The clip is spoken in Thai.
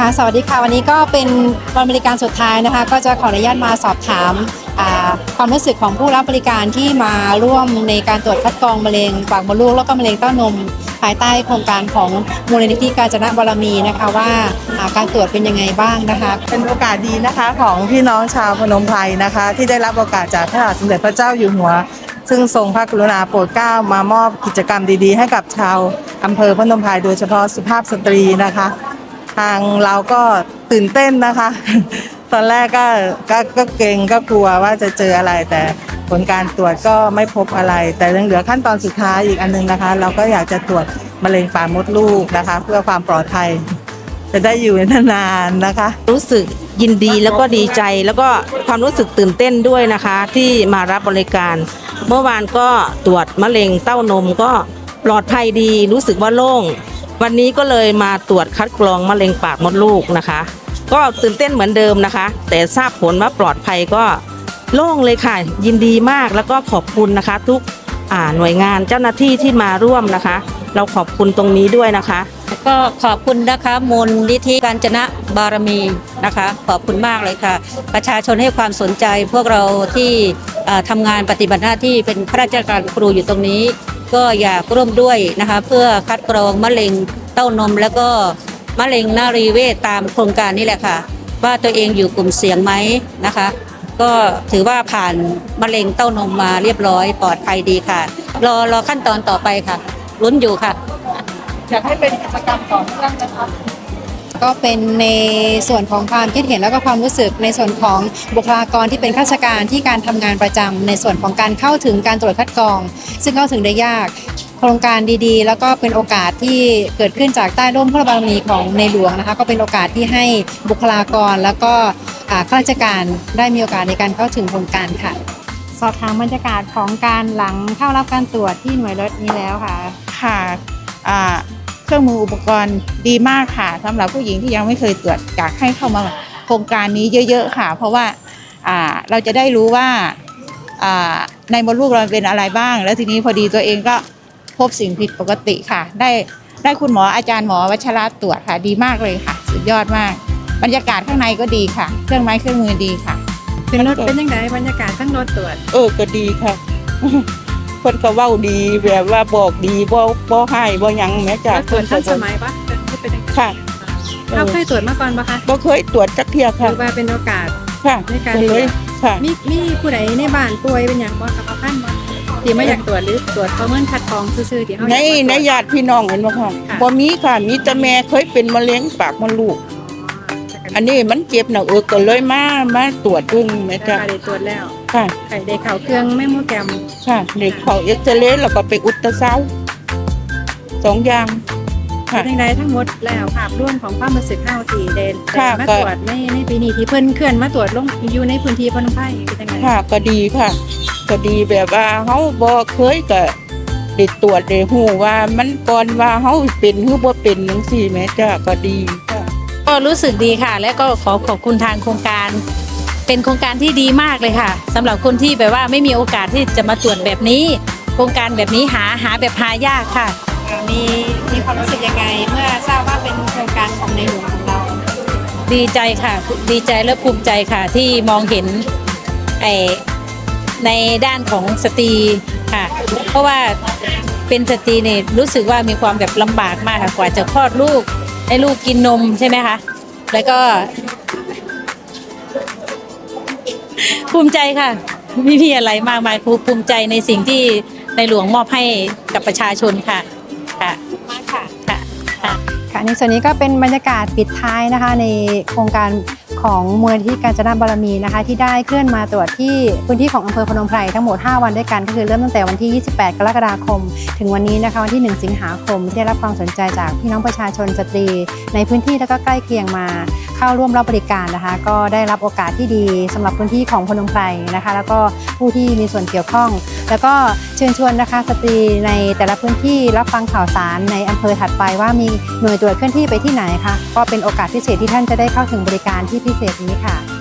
สวัสดีค่ะ วันนี้ก็เป็นวันบริการสุดท้ายนะคะ ก็จะขออนุญาตมาสอบถามความรู้สึกของผู้รับบริการที่มาร่วมในการตรวจคัดกรองมะเร็งปากมดลูกแล้วก็มะเร็งเต้านม ภายใต้โครงการของมูลนิธิการจนบารมีนะคะว่าอ่าการตรวจเป็นยังไงบ้างนะคะ เป็นโอกาสดีนะคะของพี่น้องชาวพนมไพรนะคะ ที่ได้รับโอกาสจากพระบาทสมเด็จพระเจ้าอยู่หัว ซึ่งทรงพระกรุณาโปรดเกล้ามามอบกิจกรรมดีๆ ให้กับชาวอำเภอพนมไพรโดยเฉพาะสุภาพสตรีนะคะ ทางเราก็ตื่นเต้นนะคะ ตอนแรกก็ก็ก็เกรงก็กลัวว่าจะเจออะไรแต่ผลการตรวจก็ไม่พบอะไร แต่ยังเหลือขั้นตอนสุดท้ายอีกอันนึงนะคะ เราก็อยากจะตรวจมะเร็งปากมดลูกนะคะ เพื่อความปลอดภัย จะได้อยู่นานๆนะคะ รู้สึกยินดีแล้วก็ดีใจแล้วก็ความรู้สึกตื่นเต้นด้วยนะคะ ที่มารับบริการ เมื่อวานก็ตรวจมะเร็งเต้านมก็ปลอดภัยดีรู้สึกว่าโล่ง วันนี้ก็เลยมาตรวจคัดกรองมะเร็งปากมดลูกนะคะ ก็ตื่นเต้นเหมือนเดิมนะคะ แต่ทราบผลว่าปลอดภัยก็โล่งเลยค่ะ ยินดีมากแล้วก็ขอบคุณนะคะ ทุกหน่วยงานเจ้าหน้าที่ที่มาร่วมนะคะ เราขอบคุณตรงนี้ด้วยนะคะ ก็ขอบคุณนะคะมูลนิธิการจนะบารมีนะคะ ขอบคุณมากเลยค่ะ ประชาชนให้ความสนใจพวกเราที่ทำงานปฏิบัติหน้าที่เป็นข้าราชการครูอยู่ตรงนี้ ก็อยากร่วมด้วยนะคะ เพื่อคัดกรองมะเร็งเต้านม แล้วก็มะเร็งนารีเวชตามโครงการนี้แหละค่ะ ว่าตัวเองอยู่กลุ่มเสี่ยงไหมนะคะ ก็ถือว่าผ่านมะเร็งเต้านมมาเรียบร้อยปลอดภัยดีค่ะ รอรอขั้นตอนต่อไปค่ะลุ้นอยู่ค่ะ อยากให้เป็นกิจกรรมต่อเนื่องนะคะก็เป็นในส่วนของความคิดเห็นแล้วก็ความรู้สึกในส่วนของบุคลากรที่เป็นข้าราชการที่การทำงานประจำในส่วนของการเข้าถึงการตรวจคัดกรอง ซึ่งเข้าถึงได้ยาก โครงการดีๆ แล้วก็เป็นโอกาสที่เกิดขึ้นจากใต้ร่มพระบารมีของในหลวงนะคะก็เป็นโอกาสที่ให้บุคลากรแล้วก็อ่าข้าราชการได้มีโอกาสในการเข้าถึงโครงการค่ะ สอบถามบรรยากาศของการหลังเข้ารับการตรวจที่หน่วยรถนี้แล้วค่ะค่ะอ่า เครื่องมืออุปกรณ์ดีมากค่ะสำหรับผู้หญิงที่ยังไม่เคยตรวจอยากให้เข้ามาโครงการนี้เยอะ ๆ ค่ะ เพราะว่าอ่าเราจะได้รู้ว่าอ่าในมดลูกเราเป็นอะไรบ้าง แล้วทีนี้พอดีตัวเองก็พบสิ่งผิดปกติค่ะ ได้ได้คุณหมออาจารย์หมอวัชระตรวจค่ะ ดีมากเลยค่ะ สุดยอดมาก บรรยากาศข้างในก็ดีค่ะ เครื่องไม้เครื่องมือดีค่ะเป็นรถเป็นยังไงบรรยากาศทั้งรถตรวจ เออก็ดีค่ะ เพิ่นก็เว้าดีแบบว่าบอกดีบ่บ่ให้บ่หยังแม้จ้ะแล้วตรวจทันสมัยปะเป็นเป็นยังไงค่ะเราเคยตรวจมาก่อนปะคะบ่เคยตรวจจักเที่ยหค่ะรือว่าเป็นโอกาส ค่ะในการก็เลยค่ะ มีมีผู้ใดในบ้านป่วยเป็นอย่างบ่กับพ่อพันธุ์บ่ที่ไม่อยากตรวจหรือตรวจประเมินคัดกรองซื่อๆที่เขาในอยากในมาตรวจญาติพี่น้องเห็นบ่ค่ะค่ะ บ่มีค่ะ มีแต่แม่เคยเป็นมะเร็งปากมดลูก อันนี้มันเจ็บหนักเออก็เลยมามาตรวจเบิ่งแม่แล้วจ้ะก็ได้ตรวจแล้ว ค่ะ ไข่ได้เข่าเครื่องแม่โมแกรมค่ะเด็กเขาเอ็กซเรย์แล้วก็ไปอุลตราซาวด์สองอย่าง ค่ะเป็นยังไงทั้งหมดแล้วภาพรวมของความรู้สึกเฮาที่ได้ได้ค่ะมาก็ ตรวจในในปีนี้ที่เพิ่นเคลื่อนมาตรวจลงอยู่ในพื้นที่พนมไพรเป็นยังไงค่ะก็ดีค่ะ ก็ดีแบบว่าเฮาบ่เคยก็ได้ตรวจได้ฮู้ว่ามันก่อนว่าเฮาเป็นหรือบ่เป็นจังซี่แหม่จ้ะก็ดีค่ะ ก็รู้สึกดีค่ะ และก็ขอขอบคุณทางโครงการ เป็นโครงการที่ดีมากเลยค่ะสำหรับคนที่แบบว่าไม่มีโอกาสที่จะมาตรวจแบบนี้ โครงการแบบนี้หาหาแบบหายากค่ะ มีมีความรู้สึกยังไงเมื่อทราบว่าเป็นโครงการของในหลวงของเรา ดีใจค่ะ ดีใจและภูมิใจค่ะที่มองเห็นไอในด้านของสตรีค่ะ เพราะว่าเป็นสตรีเนี่ยรู้สึกว่ามีความแบบลำบากมากค่ะกว่าจะคลอดลูกให้ลูกกินนมใช่ไหมคะแล้วก็ ภูมิใจค่ะ ไม่มีอะไรมากมายภูภูมิใจในสิ่งที่ในหลวงมอบให้กับประชาชนค่ะค่ะมากค่ะค่ะค่ะค่ะในส่วนนี้ก็เป็นบรรยากาศปิดท้ายนะคะ ในโครงการของมูลนิธิการจนาบารมีนะคะ ที่ได้เคลื่อนมาตรวจที่พื้นที่ของอำเภอพนมไพรทั้งหมด 5 วันด้วยกัน ก็คือเริ่มตั้งแต่วันที่ 28 กรกฎาคม ถึงวันนี้นะคะวันที่ 1 สิงหาคมที่ได้รับความสนใจจากพี่น้องประชาชนสตรี ในพื้นที่แล้วก็ใกล้เคียงมา เข้าร่วมรับบริการนะคะ ก็ได้รับโอกาสที่ดีสำหรับพื้นที่ของพนมไพรนะคะ แล้วก็ผู้ที่มีส่วนเกี่ยวข้อง แล้วก็เชิญชวนนะคะสตรีในแต่ละพื้นที่รับฟังข่าวสารในอำเภอถัดไปว่ามีหน่วยตรวจเคลื่อนที่ไปที่ไหนคะก็เป็นโอกาสพิเศษที่ท่านจะได้เข้าถึงบริการที่พิเศษนี้ค่ะ